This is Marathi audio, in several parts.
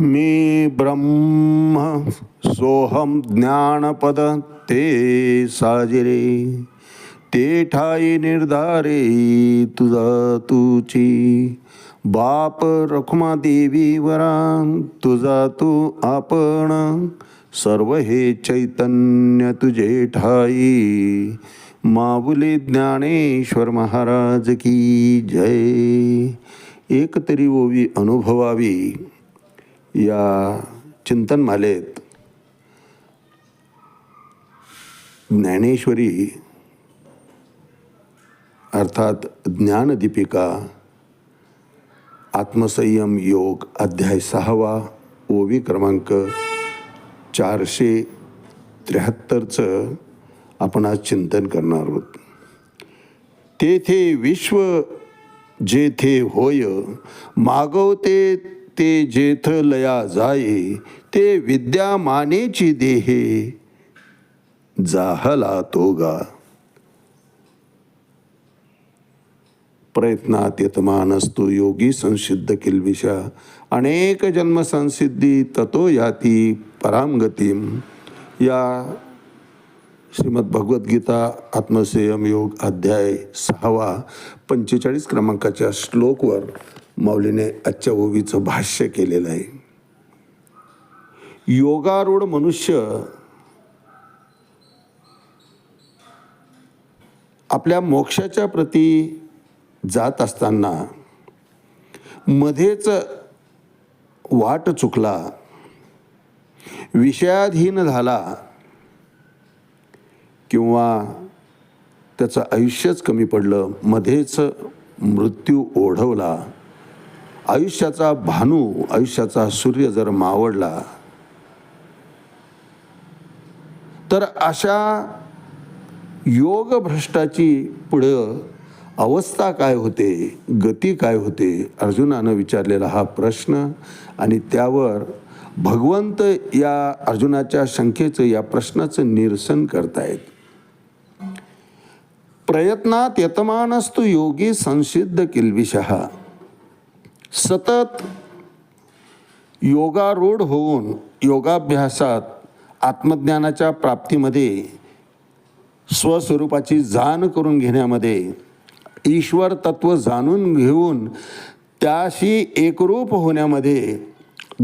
मी ब्रह्म सोहम ज्ञानपद ते साजिरे ते ठाई निर्धारे तुझा तुची. बाप रखुमा देवी वरा तुझा तू आपण. सर्व हे चैतन्य तुझे ठाई. माऊली ज्ञानेश्वर महाराज की जय. एक तरी ओवी अनुभवावी. या चिंतनमालेत ज्ञानेश्वरी अर्थात ज्ञानदीपिका आत्मसंयम योग अध्याय सहावा ओवी क्रमांक चारशे त्र्याहत्तरचं आपण आज चिंतन करणार आहोत. तेथे विश्व जेथे होय मागवते ते जेथ लया जाये ते विद्यामानेची देहे. जाहला तोगा. प्रयत्नात यतमानस्तु योगी संसिद्ध किल्विषा अनेक जन्म संसिद्धी ततो याती परामगतीम या श्रीमद भगवद्गीता आत्मसंयम योग अध्याय सहावा पंचेचाळीस क्रमांकाच्या श्लोकवर माऊलीने आजच्या ओवीचं भाष्य केलेलं आहे. योगारूढ मनुष्य आपल्या मोक्षाच्या प्रती जात असताना मध्येच वाट चुकला विषयाधीन झाला किंवा त्याचं आयुष्यच कमी पडलं मध्येच मृत्यू ओढवला. आयुष्याचा भानू आयुष्याचा सूर्य जर मावळला तर अशा योगभ्रष्टाची पुढं अवस्था काय होते गती काय होते अर्जुनानं विचारलेला हा प्रश्न आणि त्यावर भगवंत या अर्जुनाच्या शंकेचं या प्रश्नाचं निरसन करतायत. प्रयत्नात यतमानस्तु योगी संसिद्ध किल्विशहा सतत योगारूढ होऊन योगाभ्यासात आत्मज्ञानाच्या प्राप्तीमध्ये स्वस्वरूपाची जाण करून घेण्यामध्ये ईश्वर तत्व जाणून घेऊन त्याशी एकरूप होण्यामध्ये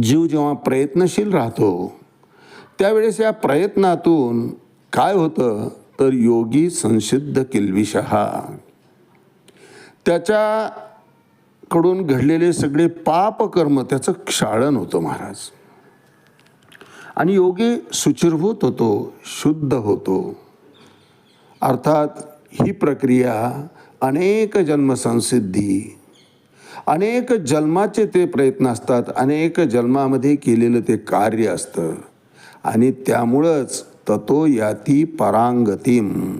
जीव जेव्हा प्रयत्नशील राहतो त्यावेळेस या प्रयत्नातून काय होतं? तर योगी संसिद्ध त्याच्या कडून घडलेले सगळे पापकर्म त्याचं क्षाळण होतं महाराज. आणि योगी सुचिरभूत होतो शुद्ध होतो. अर्थात ही प्रक्रिया अनेक जन्मसंसिद्धी अनेक जन्माचे ते प्रयत्न असतात अनेक जन्मामध्ये केलेलं ते कार्य असतं. आणि त्यामुळंच ततो याती परांगतीम.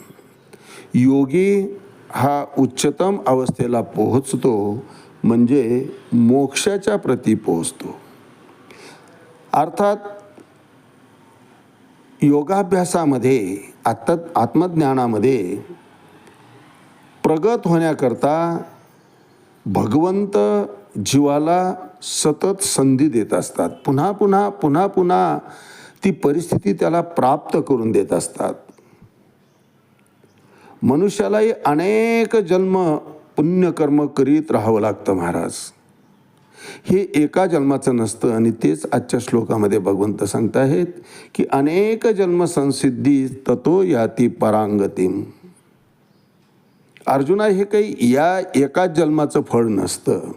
योगी हा उच्चतम अवस्थेला पोहोचतो म्हणजे मोक्षाच्या प्रती पोहोचतो. अर्थात योगाभ्यासामध्ये आत्ता आत्मज्ञानामध्ये प्रगत होण्याकरता भगवंत जीवाला सतत संधी देत असतात. पुन्हा पुन्हा पुन्हा पुन्हा ती परिस्थिती त्याला प्राप्त करून देत असतात. मनुष्यालाही अनेक जन्म पुण्यकर्म करीत राहावं लागतं महाराज. हे एका जन्माचं नसतं आणि तेच आजच्या श्लोकामध्ये भगवंत सांगताहेत की अनेक जन्म संसिद्धी ततो याती परांगतीम. अर्जुना हे काही या एकाच जन्माचं फळ नसतं.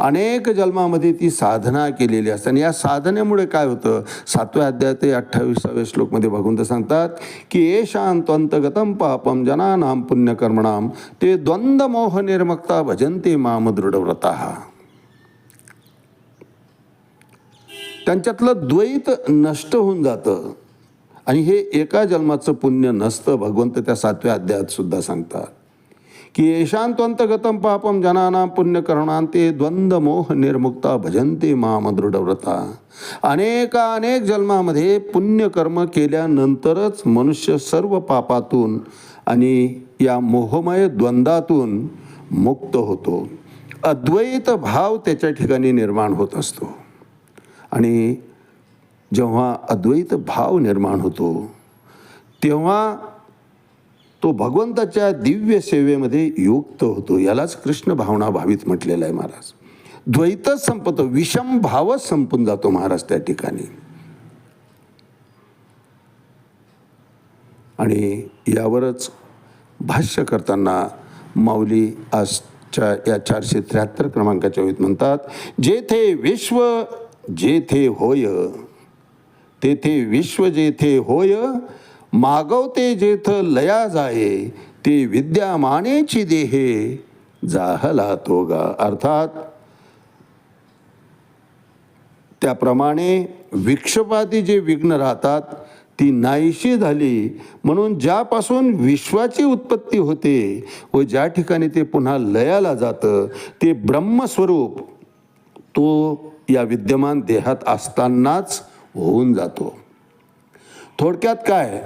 अनेक जन्मामध्ये ती साधना केलेली असते. आणि या साधनेमुळे काय होतं? सातव्या अध्याय ते अठ्ठावीसाव्या श्लोकमध्ये भगवंत सांगतात की ये शांतवंतगतम पापम जनानाम पुण्यकर्मणाम ते द्वंद्व मोह निर्मक्ता भजंते माम दृढव्रता. त्यांच्यातलं द्वैत नष्ट होऊन जातं. आणि हे एका जन्माचं पुण्य नसतं भगवंत त्या सातव्या अध्यायात सुद्धा सांगतात. की येशांत्वंतगतम पापम जनाना पुण्यकरणांते द्वंद्व मोह निर्मुक्ता भजंते माम दृढव्रता अनेकानेक जन्मामध्ये पुण्यकर्म केल्यानंतरच मनुष्य सर्व पापातून आणि या मोहमय द्वंद्वातून मुक्त होतो. अद्वैत भाव त्याच्या ठिकाणी निर्माण होत असतो. आणि जेव्हा अद्वैत भाव निर्माण होतो तेव्हा तो भगवंताच्या दिव्य सेवेमध्ये युक्त होतो. यालाच कृष्ण भावना भावित म्हटलेला आहे महाराज. द्वैतच संपतो विषम भावच संपून जातो महाराज त्या ठिकाणी. आणि यावरच भाष्य करताना माऊली आजच्या या चारशे त्र्याहत्तर क्रमांकाच्या वेळेत म्हणतात जेथे विश्व जेथे होय तेथे विश्व जेथे होय मागवते जेथ लया जाये ते विद्यामानेची देहे जाहला तोगा. अर्थात त्याप्रमाणे विक्षपाती जे विघ्न राहतात ती नाहीशी झाली. म्हणून ज्यापासून विश्वाची उत्पत्ती होते व ज्या ठिकाणी ते पुन्हा लयाला जातं ते ब्रह्मस्वरूप तो या विद्यमान देहात असतानाच होऊन जातो. थोडक्यात काय?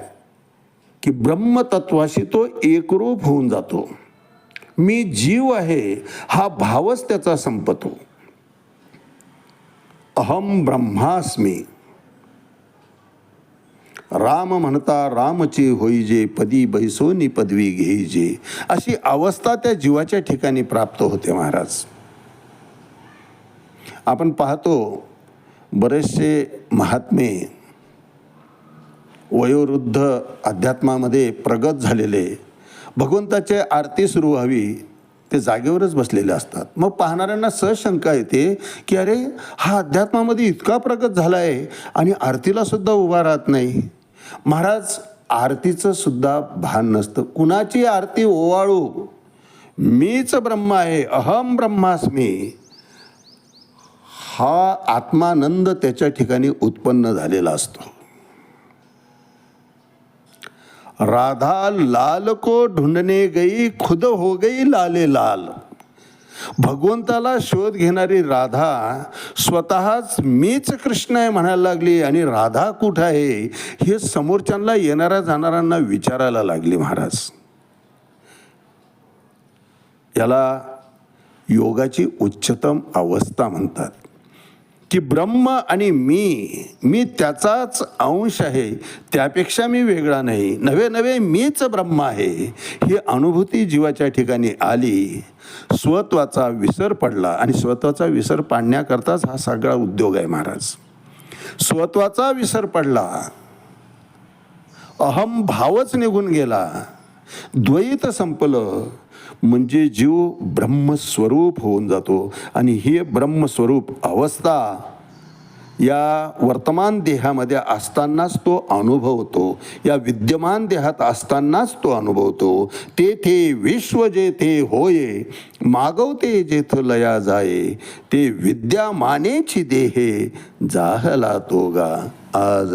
की ब्रह्मतत्वाशी तो एकरूप होऊन जातो. मी जीव आहे हा भावच त्याचा संपतो. अहम ब्रह्मास्मी. राम म्हणता रामचे होईजे पदी बैसोनी पदवी घेईजे अशी अवस्था त्या जीवाच्या ठिकाणी प्राप्त होते महाराज. आपण पाहतो बरेचसे महात्मे वयोवृद्ध अध्यात्मामध्ये प्रगत झालेले भगवंताची आरती सुरू व्हावी ते जागेवरच बसलेले असतात. मग पाहणाऱ्यांना सहज शंका येते की अरे हा अध्यात्मामध्ये इतका प्रगत झाला आहे आणि आरतीला सुद्धा उभा राहत नाही. महाराज आरतीचं सुद्धा भान नसतं. कुणाची आरती ओवाळू? मीच ब्रह्म आहे अहम ब्रह्मास्मी. हा आत्मानंद त्याच्या ठिकाणी उत्पन्न झालेला असतो. राधा लाल को ढूंढने गई खुद हो गई लाले लाल. भगवंताला शोध घेणारी राधा स्वतःच मीच कृष्ण आहे म्हणायला लागली आणि राधा कुठं आहे हे समोरच्यांना येणाऱ्या जाणाऱ्यांना विचारायला लागली महाराज. याला योगाची उच्चतम अवस्था म्हणतात. की ब्रह्म आणि मी मी त्याचाच अंश आहे त्यापेक्षा मी वेगळा नाही. नवे नवे मीच ब्रह्म आहे. ही अनुभूती जीवाच्या ठिकाणी आली. स्वत्वाचा विसर पडला आणि स्वतःचा विसर पाडण्याकरताच हा सगळा उद्योग आहे महाराज. स्वत्वाचा विसर पडला. अहम भावच निघून गेला. द्वैत संपलं. म्हणजे जीव ब्रह्मस्वरूप होऊन जातो. आणि हे ब्रह्मस्वरूप अवस्था या वर्तमान देहामध्ये असतानाच तो अनुभवतो. या विद्यमान देहात असतानाच तो अनुभवतो. तेथे विश्व जेथे होये मागवते जेथ लया जाये ते विद्यामानेची देहे जाहला तोगा. आज